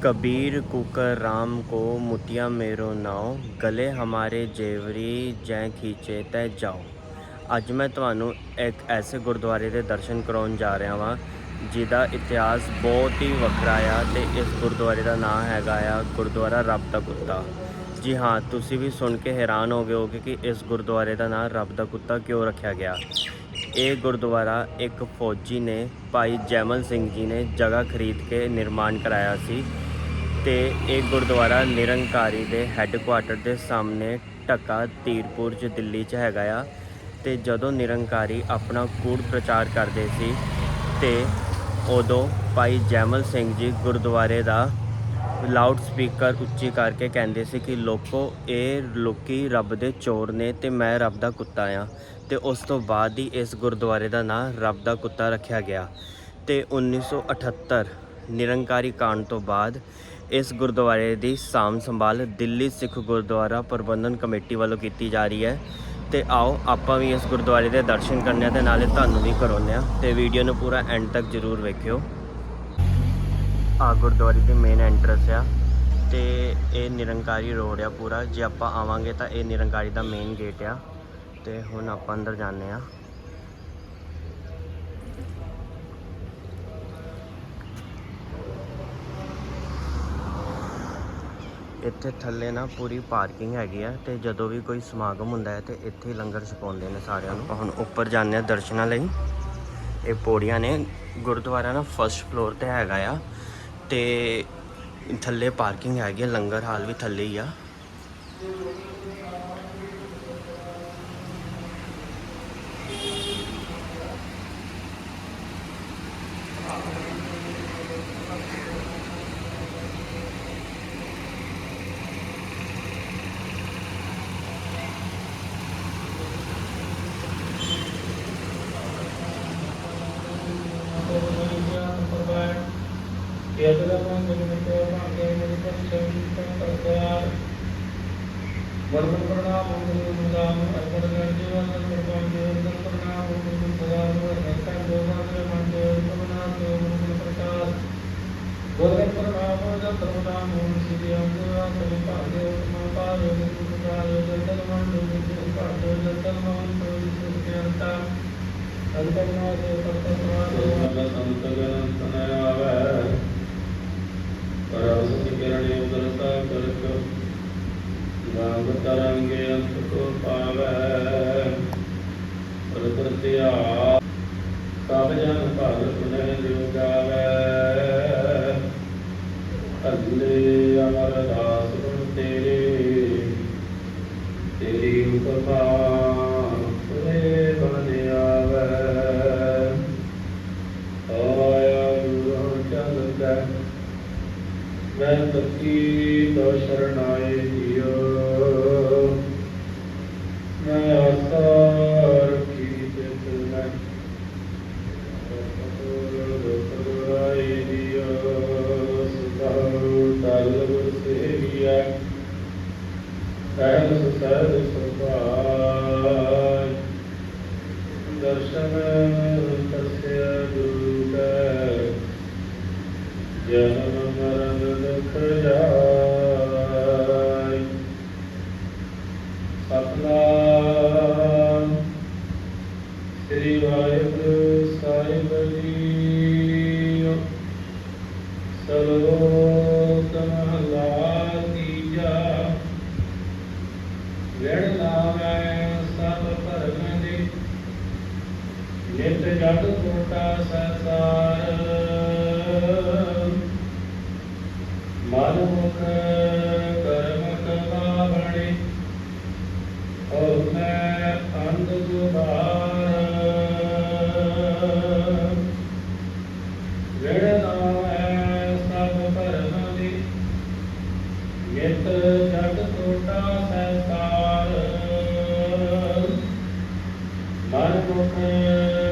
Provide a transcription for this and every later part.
Kabir, cooker, Ram को मुतिया मेरो ਨਾਉ ਗਲੇ ਹਮਾਰੇ ਜੇਵਰੀ ਜੈ ਖੀਚੇ ਤੈ ਜਾਓ ਅੱਜ ਮੈਂ ਤੁਹਾਨੂੰ ਇੱਕ ਐਸੇ ਗੁਰਦੁਆਰੇ ਦੇ ਦਰਸ਼ਨ ਕਰਾਉਣ ਜਾ ਰਿਹਾ ਵਾਂ ਜਿਹਦਾ ਇਤਿਹਾਸ ਬਹੁਤ ਹੀ ਵੱਖਰਾ ਆ ਤੇ ਇਸ ਗੁਰਦੁਆਰੇ ਦਾ ਨਾਮ ਹੈਗਾ ਆ ਗੁਰਦੁਆਰਾ ਰੱਬ ਦਾ ਕੁੱਤਾ ਜੀ ਹਾਂ ਤੁਸੀਂ ਵੀ ਸੁਣ ਕੇ ਹੈਰਾਨ ਹੋ ਗਏ ਹੋਗੇ ਕਿ ਇਸ ਗੁਰਦੁਆਰੇ ਦਾ ਨਾਮ ਰੱਬ ਦਾ ਕੁੱਤਾ ਕਿਉਂ ਰੱਖਿਆ ਗਿਆ ਇਹ ਗੁਰਦੁਆਰਾ ਇੱਕ ਫੌਜੀ ਨੇ ਭਾਈ ਜੈਮਲ ਸਿੰਘ ਜੀ ਨੇ ਜਗ੍ਹਾ ਖਰੀਦ ਕੇ ਨਿਰਮਾਣ ਕਰਾਇਆ ਸੀ ਤੇ ਇਹ ਗੁਰਦੁਆਰਾ ਨਿਰੰਕਾਰੀ ਦੇ ਹੈੱਡਕੁਆਟਰ ਦੇ ਸਾਹਮਣੇ ਟੱਕਾ ਤੀਰਪੁਰ ਚ ਦਿੱਲੀ ਚ ਹੈਗਾ ਆ। ਤੇ ਜਦੋਂ ਨਿਰੰਕਾਰੀ ਆਪਣਾ ਕੂੜ ਪ੍ਰਚਾਰ ਕਰਦੇ ਸੀ ਤੇ ਉਦੋਂ ਭਾਈ ਜੈਮਲ ਸਿੰਘ ਜੀ ਗੁਰਦੁਆਰੇ ਦਾ ਲਾਊਡ ਸਪੀਕਰ ਉੱਚੀ ਕਰਕੇ ਕਹਿੰਦੇ ਸੀ ਕਿ ਲੋਕੋ, ਇਹ ਲੋਕੀ ਰੱਬ ਦੇ ਚੋਰ ਨੇ ਤੇ ਮੈਂ ਰੱਬ ਦਾ ਕੁੱਤਾ ਆ। ਤੇ ਉਸ ਤੋਂ ਬਾਅਦ ਹੀ ਇਸ ਗੁਰਦੁਆਰੇ ਦਾ ਨਾਂ ਰੱਬ ਦਾ ਕੁੱਤਾ ਰੱਖਿਆ ਗਿਆ। ਤੇ 1978 ਨਿਰੰਕਾਰੀ ਕਾਂਡ ਤੋਂ ਬਾਅਦ ਇਸ ਗੁਰਦੁਆਰੇ ਦੀ ਸਾਂਭ ਸੰਭਾਲ ਦਿੱਲੀ ਸਿੱਖ ਗੁਰਦੁਆਰਾ ਪ੍ਰਬੰਧਨ ਕਮੇਟੀ ਵੱਲੋਂ ਕੀਤੀ ਜਾ ਰਹੀ ਹੈ। ਤੇ ਆਓ ਆਪਾਂ ਵੀ ਇਸ ਗੁਰਦੁਆਰੇ ਦੇ ਦਰਸ਼ਨ ਕਰਨੇ ਆ ਤੇ ਨਾਲੇ ਤੁਹਾਨੂੰ ਵੀ ਕਰਾਉਂਦੇ ਆ। ਤੇ ਵੀਡੀਓ ਨੂੰ ਪੂਰਾ ਐਂਡ ਤੱਕ ਜਰੂਰ ਵੇਖਿਓ। ਆ ਗੁਰਦੁਆਰੇ ਦੀ ਮੇਨ ਐਂਟਰੈਂਸ ਆ ਤੇ ਇਹ ਨਿਰੰਕਾਰੀ ਰੋਡ ਆ ਪੂਰਾ। ਜੇ ਆਪਾਂ ਆਵਾਂਗੇ ਤਾਂ ਇਹ ਨਿਰੰਕਾਰੀ ਦਾ ਮੇਨ ਗੇਟ ਆ। ਤੇ ਹੁਣ ਆਪਾਂ ਅੰਦਰ ਜਾਂਦੇ ਆ। ਇੱਥੇ ਥੱਲੇ ਨਾ ਪੂਰੀ ਪਾਰਕਿੰਗ ਹੈਗੀ ਆ ਤੇ ਜਦੋਂ ਵੀ ਕੋਈ ਸਮਾਗਮ ਹੁੰਦਾ ਹੈ ਤੇ ਇੱਥੇ ਲੰਗਰ ਛਕਾਉਂਦੇ ਨੇ ਸਾਰਿਆਂ ਨੂੰ। ਹੁਣ ਉੱਪਰ ਜਾਂਦੇ ਆ ਦਰਸ਼ਨਾਂ ਲਈ। ਇਹ ਪੌੜੀਆਂ ਨੇ। ਗੁਰਦੁਆਰਾ ਨਾ ਫਰਸਟ ਫਲੋਰ ਤੇ ਹੈਗਾ ਆ ਤੇ ਥੱਲੇ ਪਾਰਕਿੰਗ ਹੈਗੀ ਆ, ਲੰਗਰ ਹਾਲ ਵੀ ਥੱਲੇ ਹੀ ਆ। ਵਰਮਨ ਪ੍ਰਣਾਮ ਜੋਗਾਂ ਦੇ ਮਨ ਦੇ ਪ੍ਰਣਾਮ ਤੇ ਓਮ ਪ੍ਰਕਾਸ਼ ਵਰਮਨ ਪ੍ਰਣਾਮ ਜਪ ਪ੍ਰਣਾਮ ਓਮ ਸ੍ਰੀ ਅੰਗੁਰਾ ਸਭੀ ਭਾਗੇ ਮਾ ਪਾਵੇ ਗੁਰੂ ਪ੍ਰਕਾਸ਼ ਜਤਨ ਮਨ ਦੇ ਗੁਰੂ ਭਾਗੇ ਜਤਨ ਮਨ ਪ੍ਰਭੂ ਸੁਖਿਆੰਤਾ ਅਲਕਰਨਾ ਦੇ ਪਰਤਨਾ ਦੇ ਸੰਤ ਗਨ ਤਨਯਾਵੈ ਪਰਮ ਸਿਕਰਣੇ ਉਦਰਤਾ ਕਰਕ ਰਾਮ ਤਰੰਗੇ ਅੰਤ ਕੋ ਪਾਵੈ ਪਰਤਰ ਸਭ ਜਨ ਭਗ ਸੁਨੈ ਲਿਉ ਗਾਵੈ ਅਗਲੇ ਅਮਰ ਗੁਣ ਤੇਰੇ, ਤੇਰੀ ਉਪਮਾ ਸੁਨੇ ਬਨ ਆਵੈ ਆਇਆ ਗੁਰੂ ਚੰਦ ਮੈਂ ਤਕੀ ਤੋ ਸ਼ਰਨਾਏ ਨਿਤ ਜਗ ਕੋਟਾ ਸੰਸਾਰ ਮਨ ਮੁਖ ਕਰਮ ਕਮਾਵਣੇ ਓ ਮੈਂ ਅੰਧ ਗੁਬਾਰ ਵਿਣ ਨਾਮੈ ਸਭ ਭਰਮ ਦੀ ਨਿਤ ਜਗ ਕੋਟਾ ਸੰਸਾਰ ਮਨ ਮੁਖ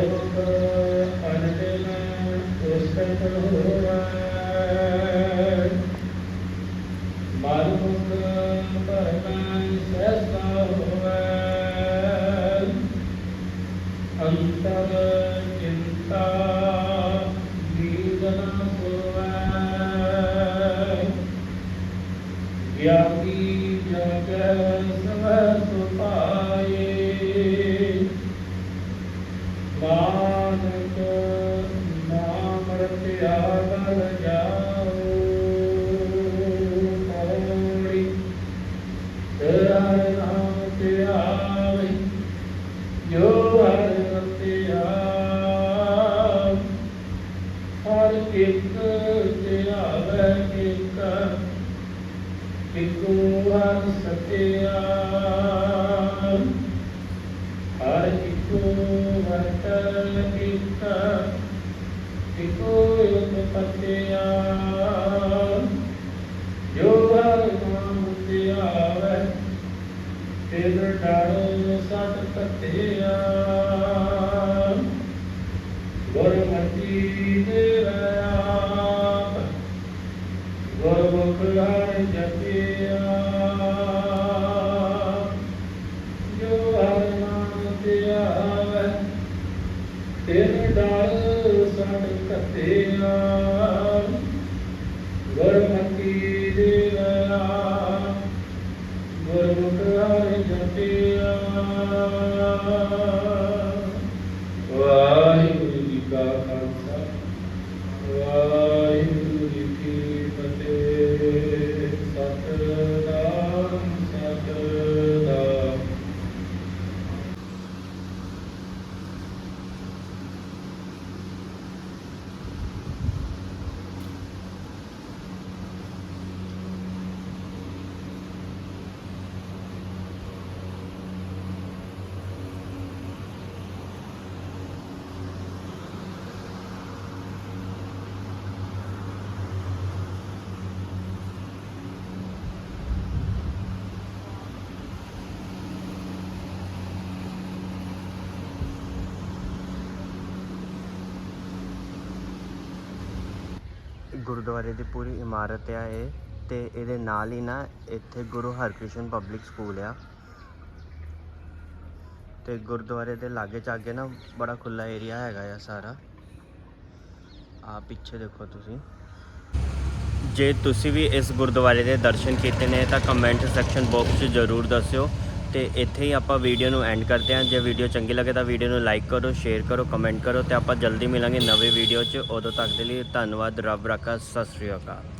ਗੁਰਮੁਖ ਅਨੰਦਨ ਉਸਤਤ ਹੋਵੈ ਇੱਕ ਤੇ ਆਵੇ ਇੱਕ ਇਕੋ ਹਰ ਸਤਿਆ। ਹਰ ਇਕੋ ਵਰਤ ਇੱਕ ਇਕੋ ਯੁਗ ਪਤਿਆ। ਜਪਿਆ ਵਾਹਿਗੁਰੂ ਜੀ ਕਾ ਖਾਲਸਾ ਵਾਹਿਗੁਰੂ ਜੀ ਕੀ ਫਤਿਹ ਸਤਨਾਮ ਸਤਨਾਮ ਗੁਰਦੁਆਰੇ ਦੀ ਪੂਰੀ ਇਮਾਰਤ ਆ ਇਹ ਤੇ ਇਹਦੇ ਨਾਲ ਹੀ ਨਾ ਇੱਥੇ ਗੁਰੂ ਹਰਕ੍ਰਿਸ਼ਨ ਪਬਲਿਕ ਸਕੂਲ ਆ। ਤੇ ਗੁਰਦੁਆਰੇ ਦੇ ਲਾਗੇ ਚਾਗੇ ਨਾ ਬੜਾ ਖੁੱਲਾ ਏਰੀਆ ਹੈਗਾ ਆ ਸਾਰਾ। ਆ ਪਿੱਛੇ ਦੇਖੋ ਤੁਸੀਂ। ਜੇ ਤੁਸੀਂ ਵੀ ਇਸ ਗੁਰਦੁਆਰੇ ਦੇ ਦਰਸ਼ਨ ਕੀਤੇ ਨੇ ਤਾਂ ਕਮੈਂਟ ਸੈਕਸ਼ਨ ਬਾਕਸ 'ਚ ਜ਼ਰੂਰ ਦੱਸਿਓ। ਤੇ ਇੱਥੇ ਹੀ ਆਪਾਂ ਵੀਡੀਓ ਨੂੰ ਐਂਡ ਕਰਦੇ ਹਾਂ। ਜੇ ਵੀਡੀਓ ਚੰਗੀ ਲੱਗੇ ਤਾਂ ਵੀਡੀਓ ਨੂੰ ਲਾਈਕ ਕਰੋ ਸ਼ੇਅਰ ਕਰੋ ਕਮੈਂਟ ਕਰੋ ਤੇ ਆਪਾਂ ਜਲਦੀ ਮਿਲਾਂਗੇ ਨਵੇਂ ਵੀਡੀਓ 'ਚ। ਉਦੋਂ ਤੱਕ ਦੇ ਲਈ ਧੰਨਵਾਦ, ਰੱਬ ਰਾਖਾ, ਸਤਿ ਸ੍ਰੀ ਅਕਾਲ।